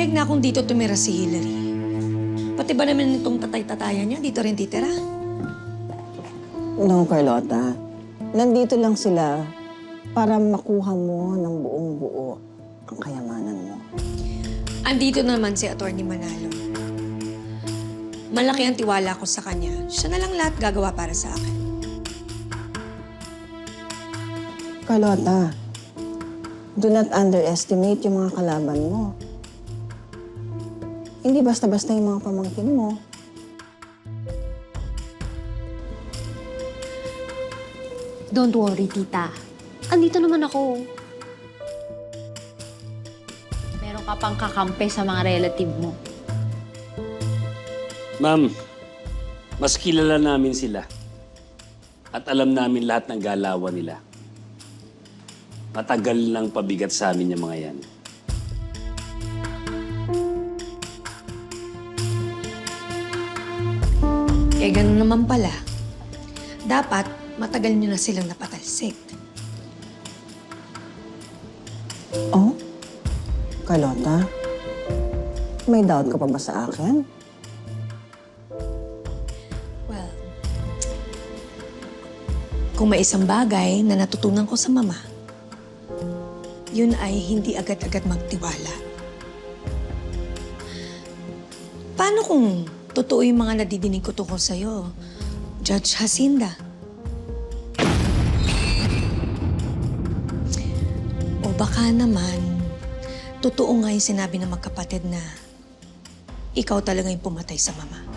pumayag na akong dito tumira si Hillary. Pati ba naman itong tatay-tatayan niya, dito rin titira? No, Carlota. Nandito lang sila para makuha mo ng buong buo ang kayamanan mo. Andito naman si Attorney Manalo. Malaki ang tiwala ko sa kanya. Siya na lang lahat gagawa para sa akin. Carlota, do not underestimate yung mga kalaban mo. Hindi basta-basta yung mga pamangkin mo. Don't worry, tita. Andito naman ako. Meron ka pang kakampi sa mga relative mo. Ma'am, mas kilala namin sila. At alam namin lahat ng galawan nila. Matagal nang pabigat sa amin yung mga yan. Eh, ganun naman pala. Dapat, matagal nyo na silang napatalsik. Oh? Carlota? May doubt ka pa ba sa akin? Well, kung may isang bagay na natutunan ko sa mama, yun ay hindi agad-agad magtiwala. Paano kung totoo yung mga nadidinig ko tungkol sa'yo, Judge Hacinda? O baka naman, totoo nga yung sinabi ng magkapatid na ikaw talaga yung pumatay sa mama.